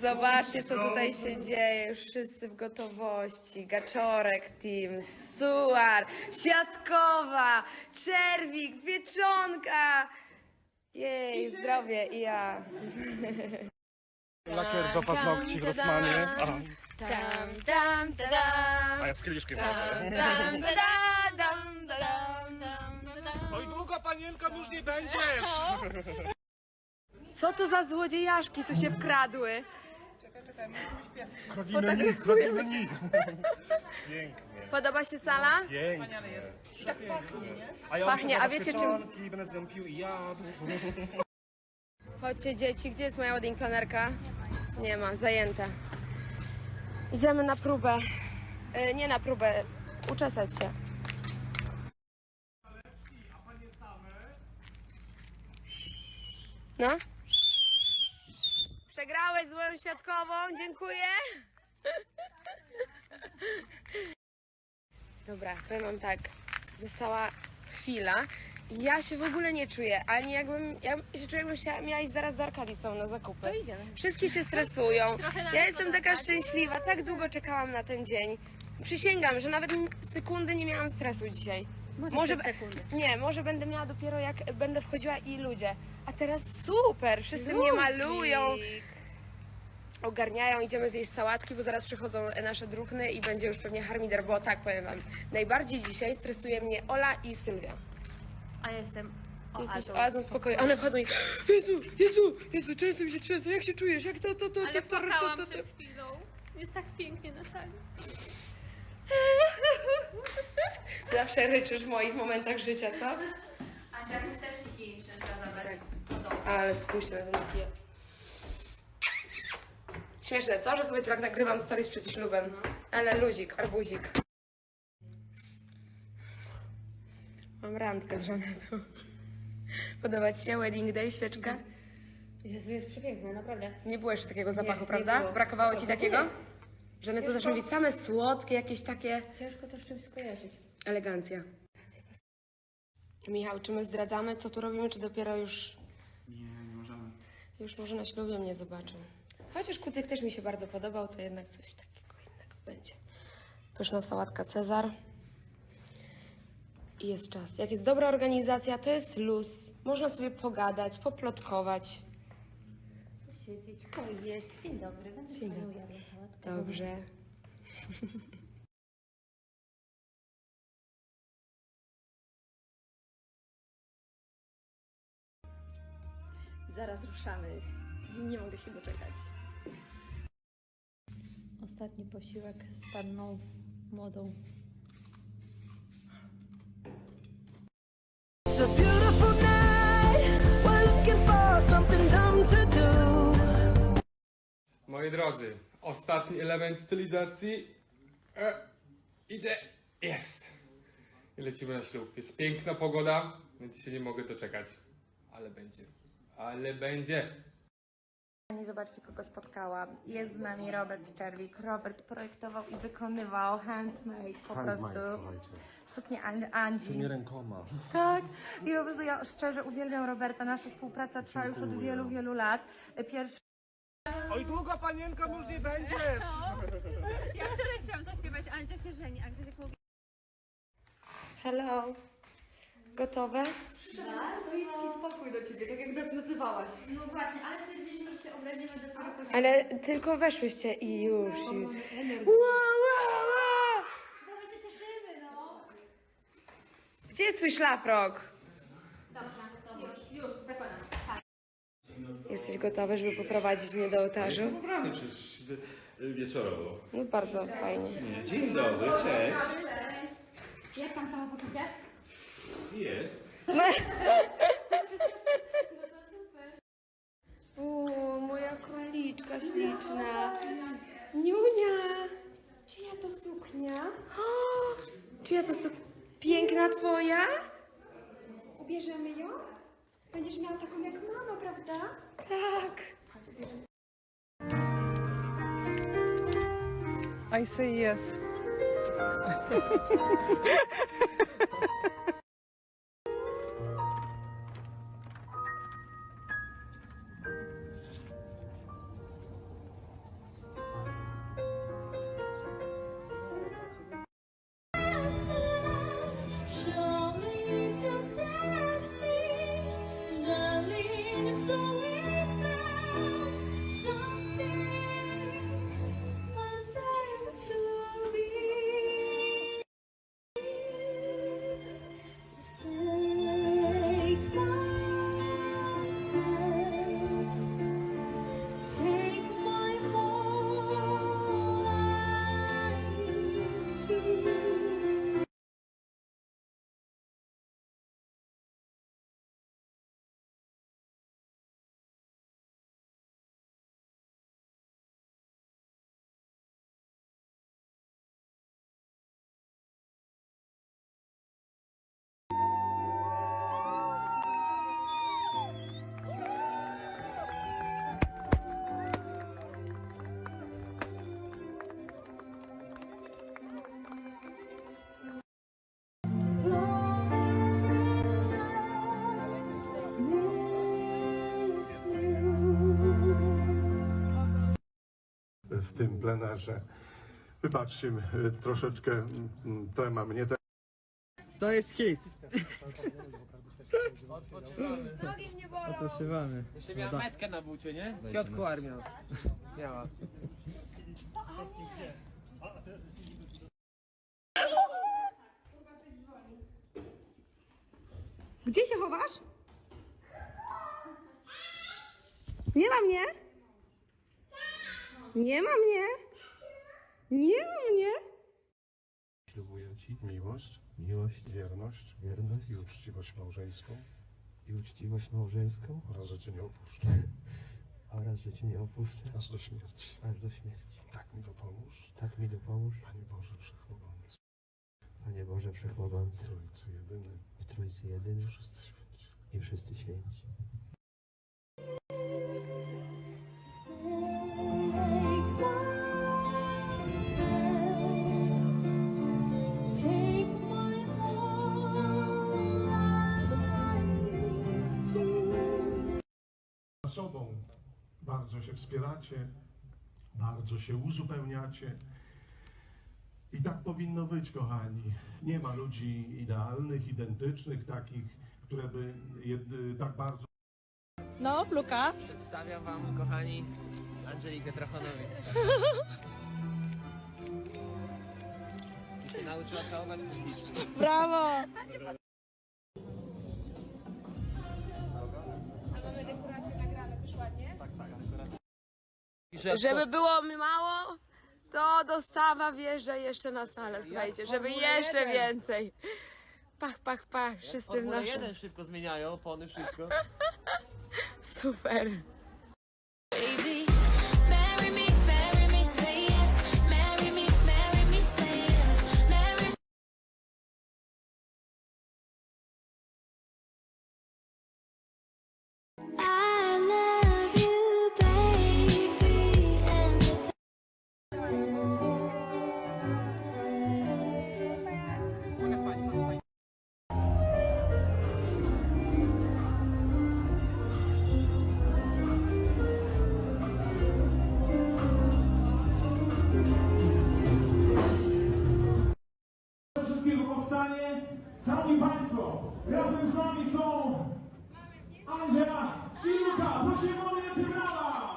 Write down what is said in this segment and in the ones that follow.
Zobaczcie, co tutaj się dzieje. Już wszyscy w gotowości. Gaczorek Team, Suar, Siatkowa, Czerwik, Pieczonka. Jej, zdrowie i ja. Lakier do paznokci w Rosmanie. A, Tam, tam, a ja z kieliszkiem Tam, chodzę. tam, tadam. Oj, długa panienka, już nie będziesz! Co to za złodziejaszki tu się wkradły? Kradimy Fotografują nic, kradimy się. nic. Pięknie, Podoba się sala? pięknie. A ja Pachnie, muszę a wiecie, czym- pieczonki, będę z nią pił i jadł. Chodźcie dzieci, gdzie jest moja wedding planerka? Nie ma, zajęta. Idziemy na próbę. E, nie na próbę, uczesać się. No? Przegrałeś z moją świadkową, dziękuję. Dobra, powiem wam tak. Została chwila. i Ja się w ogóle nie czuję, ani jakbym, ja się czuję, jakbym się miała iść zaraz do Arkadii z tobą na zakupy. Wszystkie się stresują. Ja jestem taka szczęśliwa, tak długo czekałam na ten dzień. Przysięgam, że nawet sekundy nie miałam stresu dzisiaj. Może, be- Nie, może będę miała dopiero jak będę wchodziła i ludzie. A teraz super, wszyscy mnie malują, ogarniają, idziemy zjeść sałatki, bo zaraz przychodzą nasze druhny i będzie już pewnie harmider, bo tak powiem wam. Najbardziej dzisiaj stresuje mnie Ola i Sylwia. A ja jestem jesteś oazą. oazą spokoju. One wchodzą i Jezu, Jezu, Jezu, często mi się trzęsą, jak się czujesz, jak to, to, to, Ale to, to, to, płakałam to, to. przed chwilą. Jest tak pięknie na sali. Zawsze ryczysz w moich momentach życia, co? Andzia, chusteczki higieniczne trzeba zabrać. Ale spójrz na ten takie. Śmieszne, co? Że sobie tak nagrywam stories przed ślubem. Ale luzik, arbuzik. Mam randkę z żonetą. Podoba Ci się wedding day, świeczka? Jezu, jest przepiękne, naprawdę. Nie było jeszcze takiego zapachu, prawda? było. Brakowało Ci takiego? Że to zaczną być same słodkie, jakieś takie... Ciężko to z czymś skojarzyć. Elegancja. Michał, czy my zdradzamy, co tu robimy, czy dopiero już... Nie, nie możemy. Już może na ślubie mnie zobaczą. Chociaż kucyk też mi się bardzo podobał, to jednak coś takiego innego będzie. Pyszna sałatka Cezar. I jest czas. Jak jest dobra organizacja, to jest luz. Można sobie pogadać, poplotkować. Posiedzieć, pojeść. Dzień dobry, będę Dzień dobry. Dobrze. Zaraz ruszamy. Nie mogę się doczekać. Ostatni posiłek z panną młodą. It's a beautiful night. We're looking for something dumb to do. Moi drodzy, ostatni element stylizacji e, idzie, jest. I lecimy na ślub. Jest piękna pogoda, więc się nie mogę doczekać. Ale będzie, ale będzie. Kochani, Zobaczcie, kogo spotkałam. Jest z nami Robert Czerwik. Robert projektował i wykonywał handmade po prostu słuchajcie. suknię An- Andzi. Tymi rękoma. Tak. I po prostu ja szczerze uwielbiam Roberta. Nasza współpraca trwa już od wielu, wielu lat. Pierwszy Oj, długa panienka, już nie będziesz! Ja wczoraj chciałam zaśpiewać Andzia się żeni, a Grzesiek mówi Hello. Gotowe? No właśnie, ale stwierdziliśmy, że się obrazimy dopiero później. Ale tylko weszłyście i już. I... Wow, wow, wow. Bo my się cieszymy, no. Gdzie jest twój szlafrok? Dobrze, już, już, zakładam. Tak. Jesteś gotowy, żeby poprowadzić mnie do ołtarzu? Jestem ubrany przecież wie- wieczorowo. No bardzo fajnie. Nie, Dzień dobry, cześć. Jak tam samopoczucie? Jest. O, moja króliczka śliczna. Niunia! Czyja to suknia? O, czyja to suknia? Piękna twoja? Ubierzemy ją? Będziesz miała taką jak mama, prawda? Tak. I say yes. Tym plenerze. Wybaczcie, troszeczkę mm, trema mnie też. To jest hit. Nogi mnie bolą. Jeszcze miała metkę na bucie, nie? Ciotku armia. Miała. Gdzie się chowasz? Nie ma mnie? Nie ma mnie? Nie ma mnie? Ślubuję Ci miłość, Miłość, wierność wierność i uczciwość małżeńską i uczciwość małżeńską oraz, że Cię nie opuszczę oraz, że Cię nie opuszczę aż do śmierci. aż do śmierci. Tak mi dopomóż, Tak mi dopomóż, Panie Boże Wszechmogący, Panie Boże Wszechmogący, Trójcy Jedyny, w Trójcy Jedyny wszyscy święci. Bardzo się wspieracie, bardzo się uzupełniacie. I tak powinno być, kochani. Nie ma ludzi idealnych, identycznych, takich, które by tak bardzo No, Luka. Przedstawiam wam, kochani, Angelikę. I się nauczyła całować publicznie. Brawo. Żeby było mi mało, to dostawa wjeżdża jeszcze na salę, słuchajcie, żeby Formuła jeszcze jeden. więcej. Pach, pach, pach, wszyscy w naszym. 1 szybko zmieniają, opony, wszystko. Super. Baby, Szanowni Państwo, razem z nami są Angela i Luka. Prosimy o brawa!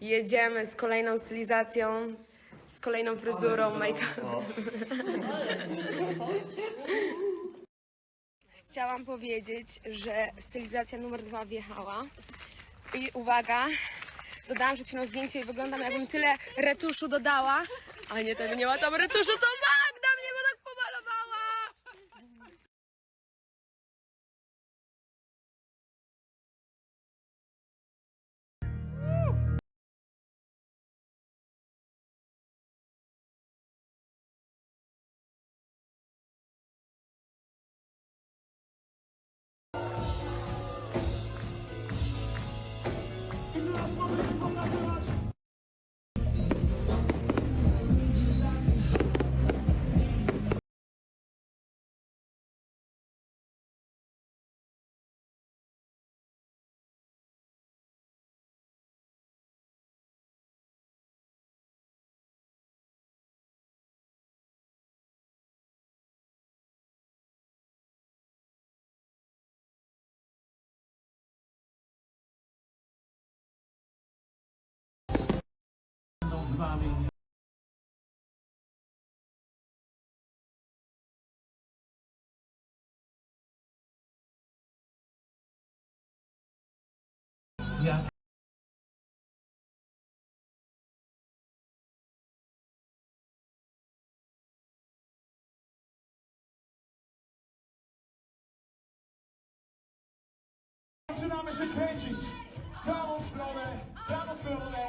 Jedziemy z kolejną stylizacją, z kolejną fryzurą, make-up. Chciałam powiedzieć, że stylizacja numer dwa wjechała. I uwaga, dodałam chwilą zdjęcie i wyglądam jakbym tyle retuszu dodała. A nie, tego nie ma tam retuszu, to Magda wami. Jak Zaczynamy się kręcić. Prawą stronę, prawą stronę,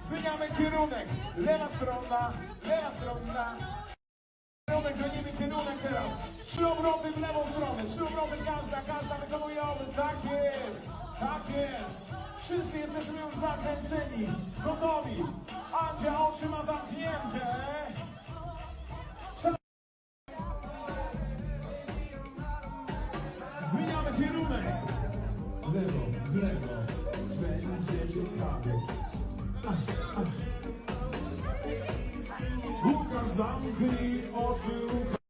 Zmieniamy kierunek. Lewa strona, lewa strona. Kierunek, zmienimy kierunek teraz. Trzy obroty w lewą stronę, trzy obroty każda, każda wykonuje obrót. Tak jest, tak jest. Wszyscy jesteśmy już zakręceni, gotowi. Andzia oczy ma zamknięte. Zmieniamy kierunek. W lewo, w lewo. Będzie ciekawie. Łukasz, zamknij oczy, Łukasz.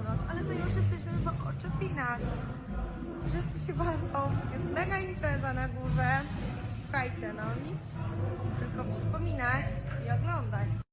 Noc, ale my już jesteśmy po oczepinach. Wszyscy się bawią, jest mega impreza na górze. Słuchajcie, no nic, tylko wspominać i oglądać.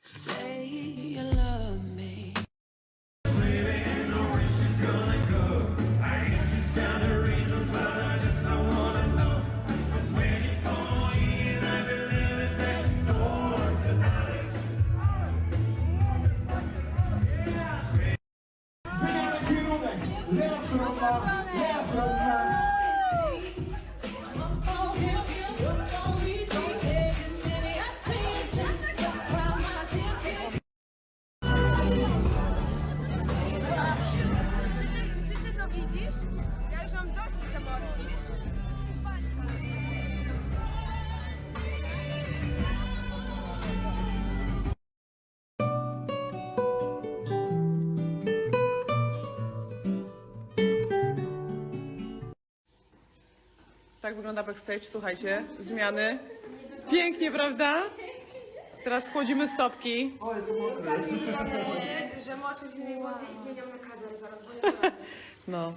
Say you love Tak wygląda backstage, słuchajcie, zmiany. Pięknie, prawda? Teraz chłodzimy stopki. Mam nadzieję, że moczę w innej wodzie i zmieniam na kazer zaraz, bo nie No.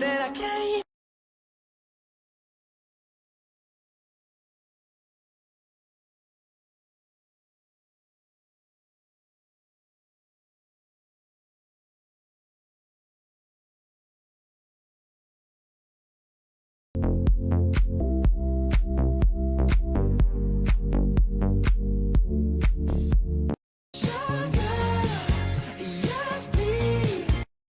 That I can't